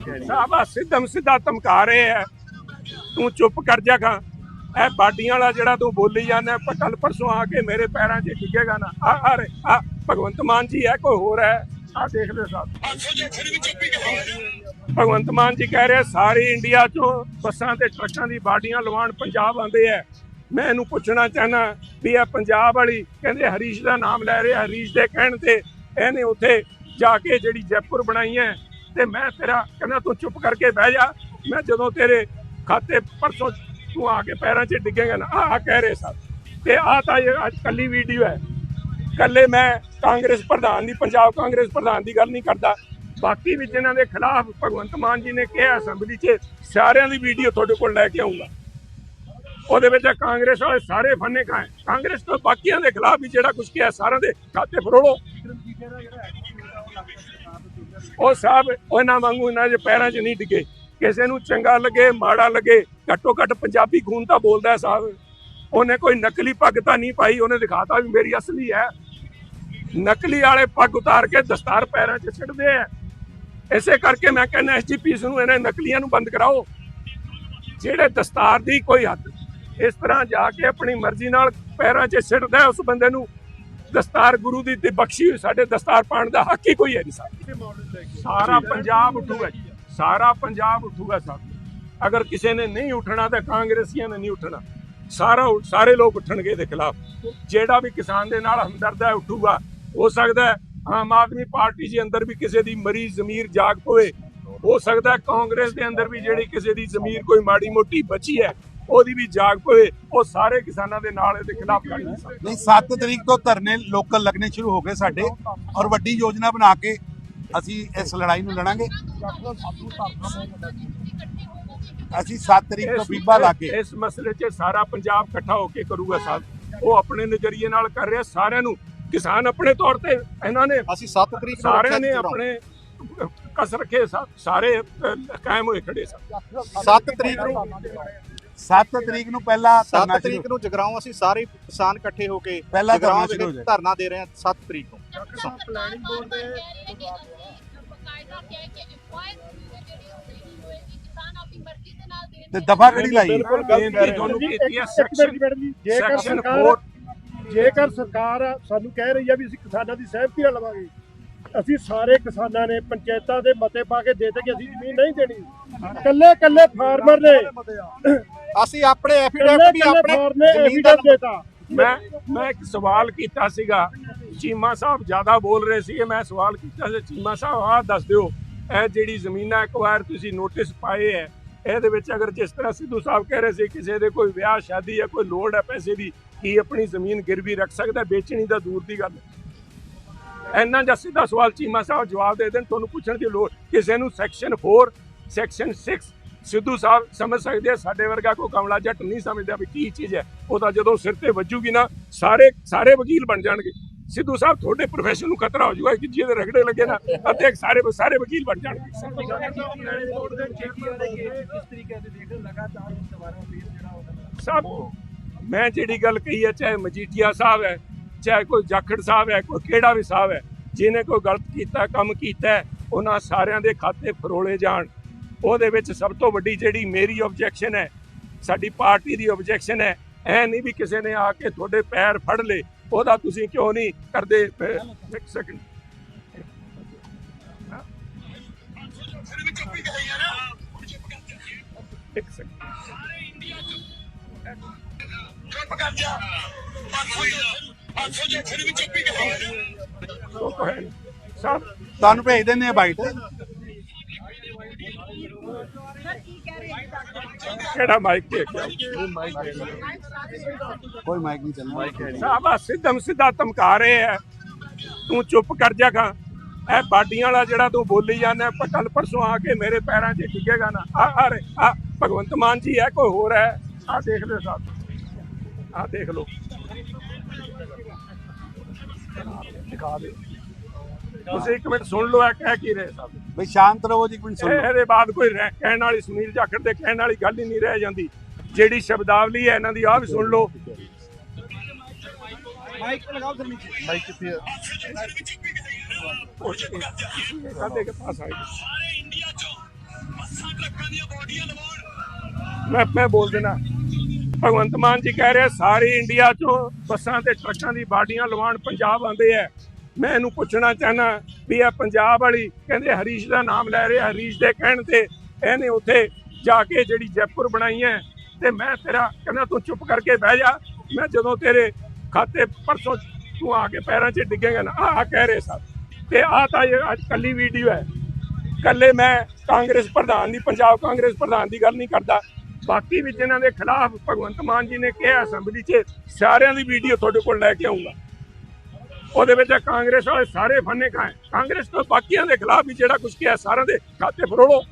ਸਾਬਾ ਸਿੱਧਮ ਸਿੱਧਾ ਧਮਕਾ ਰਹੇ ਐ। ਤੂੰ ਚੁੱਪ ਕਰ ਜਾ ਖਾਂ ਇਹ ਬਾਡੀਆਂ ਵਾਲਾ ਜਿਹੜਾ ਤੂੰ ਬੋਲੀ ਜਾਂਦਾ ਕੱਲ ਪਰਸੋਂ ਆ ਕੇ ਮੇਰੇ ਪੈਰਾਂ 'ਚ ਡਿੱਗੇਗਾ ਨਾ। ਆ ਆ ਆ, ਭਗਵੰਤ ਮਾਨ ਜੀ ਹੈ ਕੋਈ ਹੋਰ ਹੈ ਆ ਦੇਖ ਲੈ ਸਾਹਿਬ ਭਗਵੰਤ ਮਾਨ ਜੀ ਕਹਿ ਰਹੇ, ਸਾਰੇ ਇੰਡੀਆ 'ਚੋਂ ਬੱਸਾਂ ਤੇ ਟਰੱਕਾਂ ਦੀ ਬਾਡੀਆਂ ਲਵਾਉਣ ਪੰਜਾਬ ਆਉਂਦੇ ਐ। ਮੈਂ ਇਹਨੂੰ ਪੁੱਛਣਾ ਚਾਹਨਾ ਵੀ ਇਹ ਪੰਜਾਬ ਵਾਲੀ ਕਹਿੰਦੇ ਹਰੀਸ਼ ਦਾ ਨਾਮ ਲੈ ਰਿਹਾ, ਹਰੀਸ਼ ਦੇ ਕਹਿਣ ਤੇ ਇਹਨੇ ਉੱਥੇ ਜਾ ਕੇ ਜਿਹੜੀ ਜੈਪੁਰ ਬਣਾਈ ਹੈ ਤੇ ਮੈਂ ਤੇਰਾ ਕਹਿੰਦਾ ਤੂੰ ਚੁੱਪ ਕਰਕੇ ਬਹਿ ਜਾ। ਮੈਂ ਜਦੋਂ ਤੇਰੇ ਖਾਤੇ ਪਰਸੋਂ ਤੂੰ ਆ ਕੇ ਪੈਰਾਂ 'ਚ ਡਿੱਗੇਗਾ ਨਾ ਆ ਕਹਿ ਰਹੇ ਸਭ ਤੇ ਆ ਤਾਂ ਇਹ ਅੱਜ ਕੱਲੀ ਵੀਡੀਓ ਹੈ। ਕੱਲੇ ਮੈਂ ਕਾਂਗਰਸ ਪ੍ਰਧਾਨ ਦੀ ਪੰਜਾਬ ਕਾਂਗਰਸ ਪ੍ਰਧਾਨ ਦੀ ਗੱਲ ਨਹੀਂ ਕਰਦਾ। ਬਾਕੀ ਵੀ ਜਿਨ੍ਹਾਂ ਦੇ ਖਿਲਾਫ ਭਗਵੰਤ ਮਾਨ ਜੀ ਨੇ ਕਿਹਾ ਅਸੈਂਬਲੀ 'ਚ, ਸਾਰਿਆਂ ਦੀ ਵੀਡੀਓ ਤੁਹਾਡੇ ਕੋਲ ਲੈ ਕੇ ਆਉਂਗਾ। ਉਹਦੇ ਵਿੱਚ ਕਾਂਗਰਸ ਵਾਲੇ ਸਾਰੇ ਫੰਨੇ ਖਾਏ। ਕਾਂਗਰਸ ਤੋਂ ਬਾਕੀਆਂ ਦੇ ਖਿਲਾਫ ਵੀ ਜਿਹੜਾ ਕੁਝ ਕਿਹਾ, ਸਾਰਿਆਂ ਦੇ ਖਾਤੇ ਫਰੋੜੋ ਉਹ ਸਾਹਿਬ, ਉਹਨਾਂ ਵਾਂਗੂ ਇਹਨਾਂ ਦੇ ਪੈਰਾਂ 'ਚ ਨਹੀਂ ਡਿੱਗੇ। ਕਿਸੇ ਨੂੰ ਚੰਗਾ ਲੱਗੇ, ਮਾੜਾ ਲੱਗੇ, ਘੱਟੋ ਘੱਟ ਪੰਜਾਬੀ ਖੂਨ ਤਾਂ ਬੋਲਦਾ ਸਾਹਿਬ। ਉਹਨੇ ਕੋਈ ਨਕਲੀ ਪੱਗ ਤਾਂ ਨਹੀਂ ਪਾਈ, ਉਹਨੇ ਦਿਖਾਤਾ ਵੀ ਮੇਰੀ ਅਸਲੀ ਹੈ। ਨਕਲੀ ਵਾਲੇ ਪੱਗ ਉਤਾਰ ਕੇ ਦਸਤਾਰ ਪੈਰਾਂ 'ਚ ਛੱਡਦੇ ਆ। ਇਸੇ ਕਰਕੇ ਮੈਂ ਕਹਿੰਦਾ ਐਸਜੀਪੀਸ ਨੂੰ ਇਹਨਾਂ ਨਕਲੀਆਂ ਨੂੰ ਬੰਦ ਕਰਾਓ। ਜਿਹੜੇ ਦਸਤਾਰ ਦੀ ਕੋਈ ਹੱਦ, ਇਸ ਤਰ੍ਹਾਂ ਜਾ ਕੇ ਆਪਣੀ ਮਰਜ਼ੀ ਨਾਲ ਪੈਰਾਂ 'ਚ ਸਿੱਟਦਾ ਉਸ ਬੰਦੇ ਨੂੰ। ਦਸਤਾਰ ਗੁਰੂ ਦੀ ਦੀ ਬਖਸ਼ੀ ਹੋਈ ਸਾਡੇ ਦਸਤਾਰ ਪਾਣ ਦਾ ਹੱਕ ਹੀ ਕੋਈ ਹੈ ਨਹੀਂ ਸਾਹਿਬ ਸਾਰਾ ਪੰਜਾਬ ਉੱਠੂਗਾ ਜੀ। ਸਾਰਾ ਪੰਜਾਬ ਉੱਠੂਗਾ ਸਾਹਿਬ ਅਗਰ ਕਿਸੇ ਨੇ ਨਹੀਂ ਉੱਠਣਾ ਤਾਂ ਕਾਂਗਰਸੀਆਂ ਨੇ ਨਹੀਂ ਉੱਠਣਾ। ਸਾਰਾ ਸਾਰੇ ਲੋਕ ਉੱਠਣਗੇ ਦੇ ਖਿਲਾਫ। ਜਿਹੜਾ ਵੀ ਕਿਸਾਨ ਦੇ ਨਾਲ ਹਮਦਰਦ ਹੈ ਉੱਠੂਗਾ। ਹੋ ਸਕਦਾ ਹੈ ਆਮ ਆਦਮੀ ਪਾਰਟੀ ਦੇ ਅੰਦਰ ਵੀ ਕਿਸੇ ਦੀ ਮਰੀ ਜ਼ਮੀਰ ਜਾਗ ਪਵੇ। ਹੋ ਸਕਦਾ ਕਾਂਗਰਸ ਦੇ ਅੰਦਰ ਵੀ ਜਿਹੜੀ ਕਿਸੇ ਦੀ ਜ਼ਮੀਰ ਕੋਈ ਮਾੜੀ ਮੋਟੀ ਬਚੀ ਹੈ ਉਹਦੀ ਵੀ ਜਾਗ ਪਵੇ ਉਹ ਸਾਰੇ ਕਿਸਾਨਾਂ ਦੇ ਨਾਲ ਇਹਦੇ ਖਿਲਾਫ ਸਾਹਿਬ ਨਹੀਂ 7 ਤਰੀਕ ਤੋਂ ਧਰਨੇ ਲੋਕਲ ਲੱਗਣੇ ਸ਼ੁਰੂ ਹੋ ਗਏ ਸਾਡੇ ਔਰ ਵੱਡੀ ਯੋਜਨਾ ਬਣਾ ਕੇ ਅਸੀਂ ਇਸ ਲੜਾਈ ਨੂੰ ਲੜਾਂਗੇ। ਅਸੀਂ 7 ਤਰੀਕ ਤੋਂ ਬੀਬਾ ਲਾ ਕੇ ਇਸ ਮਸਲੇ 'ਚ ਸਾਰਾ ਪੰਜਾਬ ਇਕੱਠਾ ਹੋ ਕੇ ਕਰੂਗਾ ਸਾਹਿਬ ਉਹ ਆਪਣੇ ਨਜ਼ਰੀਏ ਨਾਲ ਕਰ ਰਿਹਾ ਸਾਰਿਆਂ ਨੂੰ। ਕਿਸਾਨ ਆਪਣੇ ਤੌਰ ਤੇ ਇਹਨਾਂ ਨੇ ਅਸੀਂ 7 ਤਰੀਕ ਨੂੰ ਸਾਰਿਆਂ ਨੇ ਆਪਣੇ ਕਸ ਰੱਖੇ ਸਾਰੇ ਕਾਇਮ ਹੋਏ ਖੜੇ ਸਨ 7 ਤਰੀਕ ਨੂੰ 7 ਤਰੀਕ ਨੂੰ ਪਹਿਲਾ 7 ਧਰਨਾ ਤਰੀਕ ਨੂੰ ਜਗਰਾਉਂ ਅਸੀਂ ਸਾਰੇ ਕਿਸਾਨ ਇਕੱਠੇ ਹੋ ਕੇ ਪਹਿਲਾ ਜਗਰਾਉਂ ਧਰਨਾ ਦੇ ਹੋ। ਧਰਨਾ ਦੇ ਰਹੇ ਹਾਂ 7 ਤਰੀਕ ਨੂੰ। ਪਲਾਨਿੰਗ ਬੋਰਡ ਦੇ ਬਕਾਇਦਾ ਕਿਹਾ ਕਿ ਇਨਕੁਆਇਰੀ ਜਿਹੜੀ ਉਹ ਨਹੀਂ ਹੋਏਗੀ ਕਿਸਾਨ ਆਪਣੀ ਮਰਜ਼ੀ ਦੇ ਨਾਲ ਦੇਣ ਤੇ ਦਫਾ ਕਿਹੜੀ ਲਾਈ? ਬਿਲਕੁਲ ਬੇਨਤੀ ਤੁਹਾਨੂੰ ਕੀਤੀ ਹੈ ਸੈਕਸ਼ਨ ਜੇਕਰ ਸਰਕਾਰ 4 ਜੇਕਰ ਸਰਕਾਰ ਸਾਨੂੰ ਕਹਿ ਰਹੀ ਆ ਵੀ ਅਸੀਂ ਕਿਸਾਨਾਂ ਦੀ ਸਹਿਮਤੀ ਨਾਲ ਲਵਾਂਗੇ ਅਸੀਂ ਸਾਰੇ ਕਿਸਾਨਾਂ ਨੇ ਪੰਚਾਇਤਾਂ ਦੇ ਮਤੇ ਪਾ ਕੇ ਦੇ ਤੇ ਕਿ ਅਸੀਂ ਜ਼ਮੀਨ ਨਹੀਂ ਦੇਣੀ। ਕੱਲੇ ਕੱਲੇ ਫਾਰਮਰ ਨੇ ਅਸੀਂ ਆਪਣੇ ਐਫੀਡੈਵਿਟ ਵੀ ਆਪਣੇ ਜ਼ਮੀਨ ਦਾ ਦੇਤਾ। ਮੈਂ ਮੈਂ ਇੱਕ ਸਵਾਲ ਕੀਤਾ ਸੀਗਾ। ਚੀਮਾ ਸਾਹਿਬ ਜ਼ਿਆਦਾ ਬੋਲ ਰਹੇ ਸੀਗੇ ਮੈਂ ਸਵਾਲ ਕੀਤਾ ਸੀ। ਚੀਮਾ ਸਾਹਿਬ ਆਹ ਦੱਸ ਦਿਓ ਇਹ ਜਿਹੜੀ ਜ਼ਮੀਨਾਂ ਐਕਵਾਇਰ ਤੁਸੀਂ ਨੋਟਿਸ ਪਾਏ ਹੈ। ਇਹਦੇ ਵਿੱਚ ਅਗਰ ਜਿਸ ਤਰ੍ਹਾਂ ਸਿੱਧੂ ਸਾਹਿਬ ਕਹਿ ਰਹੇ ਸੀ ਕਿਸੇ ਦੇ ਕੋਈ ਵਿਆਹ ਸ਼ਾਦੀ ਜਾਂ ਕੋਈ ਲੋੜ ਹੈ ਪੈਸੇ ਦੀ ਕੀ ਆਪਣੀ ਜ਼ਮੀਨ ਗਿਰਵੀ ਰੱਖ ਸਕਦਾ ਵੇਚਣੀ ਤਾਂ ਦੂਰ ਦੀ ਗੱਲ ਹੈ। ਇੰਨਾ ਜਿਹਾ ਸਿੱਧਾ ਸਵਾਲ ਚੀਮਾ ਸਾਹਿਬ ਜਵਾਬ ਦੇ ਦੇਣ ਤੁਹਾਨੂੰ ਪੁੱਛਣ ਦੀ ਲੋੜ। ਕਿਸੇ ਨੂੰ ਸੈਕਸ਼ਨ 4 ਸੈਕਸ਼ਨ 6 ਸਿੱਧੂ ਸਾਹਿਬ ਸਮਝ ਸਕਦੇ ਆ, ਸਾਡੇ ਵਰਗਾ ਕੋਈ ਕਮਲਾ ਜੱਟ ਨਹੀਂ ਸਮਝਦਾ ਵੀ ਕੀ ਚੀਜ਼ ਹੈ। ਉਹ ਤਾਂ ਜਦੋਂ ਸਿਰ ਤੇ ਵੱਜੂਗੀ ਨਾ, ਸਾਰੇ ਸਾਰੇ ਵਕੀਲ ਬਣ ਜਾਣਗੇ। ਸਿੱਧੂ ਸਾਹਿਬ ਤੁਹਾਡੇ ਪ੍ਰੋਫੈਸ਼ਨ ਨੂੰ ਖਤਰਾ ਹੋ ਜਾਊਗਾ ਕਿ ਜਿਹਦੇ ਰਗੜੇ ਲੱਗੇ ਨਾ ਅਤੇ ਸਾਰੇ ਸਾਰੇ ਵਕੀਲ ਬਣ ਜਾਣਗੇ। ਸਭ, ਮੈਂ ਜਿਹੜੀ ਗੱਲ ਕਹੀ ਹੈ, ਚਾਹੇ ਮਜੀਠੀਆ ਸਾਹਿਬ ਹੈ, ਚਾਹੇ ਕੋਈ ਜਾਖੜ ਸਾਹਿਬ ਹੈ, ਕੋਈ ਕਿਹੜਾ ਵੀ ਸਾਹਿਬ ਹੈ, ਜਿਹਨੇ ਕੋਈ ਗਲਤ ਕੀਤਾ, ਕੰਮ ਕੀਤਾ ਉਹਨਾਂ ਸਾਰਿਆਂ ਦੇ ਖਾਤੇ ਫਰੋਲੇ ਜਾਣ। ਉਹਦੇ ਵਿੱਚ ਸਭ ਤੋਂ ਵੱਡੀ ਜਿਹੜੀ ਮੇਰੀ ਆਬਜੈਕਸ਼ਨ ਹੈ ਸਾਡੀ ਪਾਰਟੀ ਦੀ ਆਬਜੈਕਸ਼ਨ ਹੈ ਐ ਨਹੀਂ ਵੀ ਕਿਸੇ ਨੇ ਆ ਕੇ ਤੁਹਾਡੇ ਪੈਰ ਫੜ ਲੇ ਉਹਦਾ ਤੁਸੀਂ ਕਿਉਂ ਨਹੀਂ ਕਰਦੇ ਇੱਕ ਸੈਕਿੰਡ ਇੱਕ ਸੈਕਿੰਡ ਤੁਹਾਨੂੰ ਭੇਜ ਦਿੰਦੇ ਆ ਬਾਈਟ। ਕਿਹੜਾ ਮਾਈਕ ਤੇ ਕਿਹਾ ਕੋਈ ਮਾਈਕ ਨਹੀਂ ਚੱਲਣਾ। ਸਾਬਾ ਸਿੱਧਮ ਸਿੱਧਾ ਧਮਕਾ ਰਹੇ ਐ ਤੂੰ ਚੁੱਪ ਕਰ ਜਾ ਖਾਂ ਇਹ ਬਾਡੀਆਂ ਵਾਲਾ ਜਿਹੜਾ ਤੂੰ ਬੋਲੀ ਜਾਂਦਾ ਕੱਲ ਪਰਸੋਂ ਆ ਕੇ ਮੇਰੇ ਪੈਰਾਂ 'ਚ ਡਿੱਗੇਗਾ ਨਾ। ਆ ਆ ਰੇ ਆ ਭਗਵੰਤ ਮਾਨ ਜੀ ਹੈ ਕੋਈ ਹੋਰ ਹੈ ਆ ਦੇਖ ਲੈ ਸਾਹਿਬ ਆ ਦੇਖ ਲਓ। ਦਿਖਾ ਦੇ। ਤੁਸੀਂ ਇੱਕ ਮਿੰਟ ਸੁਣ ਲਓ ਇਹ ਕਹਿ ਕੀ ਰਹੇ ਸਾਹਿਬ ਬਈ ਸ਼ਾਂਤ ਰਹੋ ਜੀ ਇੱਕ ਮਿੰਟ ਸੁਣ ਇਹਦੇ ਬਾਅਦ ਕੋਈ ਰਹਿ- ਕਹਿਣ ਵਾਲੀ ਸੁਨੀਲ ਜਾਖੜ ਦੇ ਕਹਿਣ ਵਾਲੀ ਗੱਲ ਹੀ ਨਹੀਂ ਰਹਿ ਜਾਂਦੀ। ਜਿਹੜੀ ਸ਼ਬਦਾਵਲੀ ਹੈ ਇਹਨਾਂ ਦੀ ਆਹ ਵੀ ਸੁਣ ਲਓ। ਮਾਈਕ ਲਗਾਓ ਫਿਰ ਨੀਚੇ। ਮਾਈਕ ਕਿੱਥੇ ਹੈ ਸਾਡੇ ਕੇ ਪਾਸ ਆਏ ਮੈਂ ਮੈਂ ਬੋਲ ਦੇਣਾ। ਭਗਵੰਤ ਮਾਨ ਜੀ ਕਹਿ ਰਹੇ ਸਾਰੇ ਇੰਡੀਆ ਚੋਂ ਬੱਸਾਂ ਤੇ ਟਰੱਕਾਂ ਦੀ ਬਾਡੀਆਂ ਲਵਾਉਣ ਪੰਜਾਬ ਆਉਂਦੇ ਆ। ਮੈਂ ਇਹਨੂੰ ਪੁੱਛਣਾ ਚਾਹਨਾ ਵੀ ਇਹ ਪੰਜਾਬ ਵਾਲੀ ਕਹਿੰਦੇ ਹਰੀਸ਼ ਦਾ ਨਾਮ ਲੈ ਰਿਹਾ, ਹਰੀਸ਼ ਦੇ ਕਹਿਣ ਤੇ ਇਹਨੇ ਉੱਥੇ ਜਾ ਕੇ ਜਿਹੜੀ ਜੈਪੁਰ ਬਣਾਈ ਹੈ ਤੇ ਮੈਂ ਤੇਰਾ ਕਹਿੰਦਾ ਤੂੰ ਚੁੱਪ ਕਰਕੇ ਬਹਿ ਜਾ, ਮੈਂ ਜਦੋਂ ਤੇਰੇ ਖਾਤੇ ਪਰਸੋਂ ਤੂੰ ਆ ਕੇ ਪੈਰਾਂ 'ਚ ਡਿੱਗੇਗਾ ਨਾ, ਆਹ ਕਹਿ ਰਹੇ ਸਭ ਤੇ ਆਹ ਤਾਂ ਇਹ ਅੱਜ ਕੱਲੀ ਵੀਡੀਓ ਹੈ। ਕੱਲੇ ਮੈਂ ਕਾਂਗਰਸ ਪ੍ਰਧਾਨ ਦੀ ਪੰਜਾਬ ਕਾਂਗਰਸ ਪ੍ਰਧਾਨ ਦੀ ਗੱਲ ਨਹੀਂ ਕਰਦਾ। ਬਾਕੀ ਵੀ ਜਿਨ੍ਹਾਂ ਦੇ ਖਿਲਾਫ ਭਗਵੰਤ ਮਾਨ ਜੀ ਨੇ ਕਿਹਾ, ਅਸੈਂਬਲੀ 'ਚ ਸਾਰਿਆਂ ਦੀ ਵੀਡੀਓ ਤੁਹਾਡੇ ਕੋਲ ਲੈ ਕੇ ਆਉਂਗਾ। ਉਹਦੇ ਵਿੱਚ ਕਾਂਗਰਸ ਵਾਲੇ ਸਾਰੇ ਫੰਨੇ ਖਾਏ ਕਾਂਗਰਸ ਤੋਂ ਬਾਕੀਆਂ ਦੇ ਖਿਲਾਫ ਵੀ ਜਿਹੜਾ ਕੁਝ ਕਿਹਾ, ਸਾਰਿਆਂ ਦੇ ਖਾਤੇ ਫਰੋੜੋ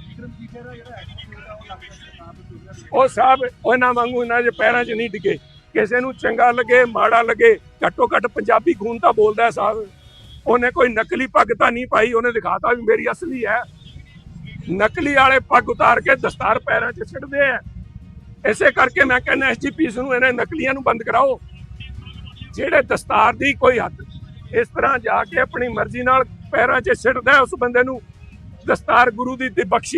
ਉਹ ਸਾਹਿਬ ਉਹਨਾਂ ਵਾਂਗੂ ਇਹਨਾਂ ਦੇ ਪੈਰਾਂ 'ਚ ਨਹੀਂ ਡਿੱਗੇ। ਕਿਸੇ ਨੂੰ ਚੰਗਾ ਲੱਗੇ, ਮਾੜਾ ਲੱਗੇ, ਘੱਟੋ ਘੱਟ ਪੰਜਾਬੀ ਖੂਨ ਤਾਂ ਬੋਲਦਾ ਸਾਹਿਬ। ਉਹਨੇ ਕੋਈ ਨਕਲੀ ਪੱਗ ਤਾਂ ਨਹੀਂ ਪਾਈ, ਉਹਨੇ ਦਿਖਾਤਾ ਵੀ ਮੇਰੀ ਅਸਲੀ ਹੈ। ਨਕਲੀ ਵਾਲੇ ਪੱਗ ਉਤਾਰ ਕੇ ਦਸਤਾਰ ਪੈਰਾਂ 'ਚ ਛੱਡਦੇ ਆ ਇਸੇ ਕਰਕੇ ਮੈਂ ਕਹਿੰਦਾ ਐਸਜੀਪੀਸ ਨੂੰ ਇਹਨਾਂ ਨਕਲੀਆਂ ਨੂੰ ਬੰਦ ਕਰਾਓ। ਜਿਹੜੇ ਦਸਤਾਰ ਦੀ ਕੋਈ ਹੱਦ ਇਸ ਤਰ੍ਹਾਂ ਜਾ ਕੇ ਆਪਣੀ ਮਰਜ਼ੀ ਨਾਲ ਪੈਰਾਂ 'ਚ ਸਿੱਟਦਾ ਉਸ ਬੰਦੇ ਨੂੰ ਦਸਤਾਰ ਗੁਰੂ ਦੀ ਤੇ ਬਖਸ਼ੀ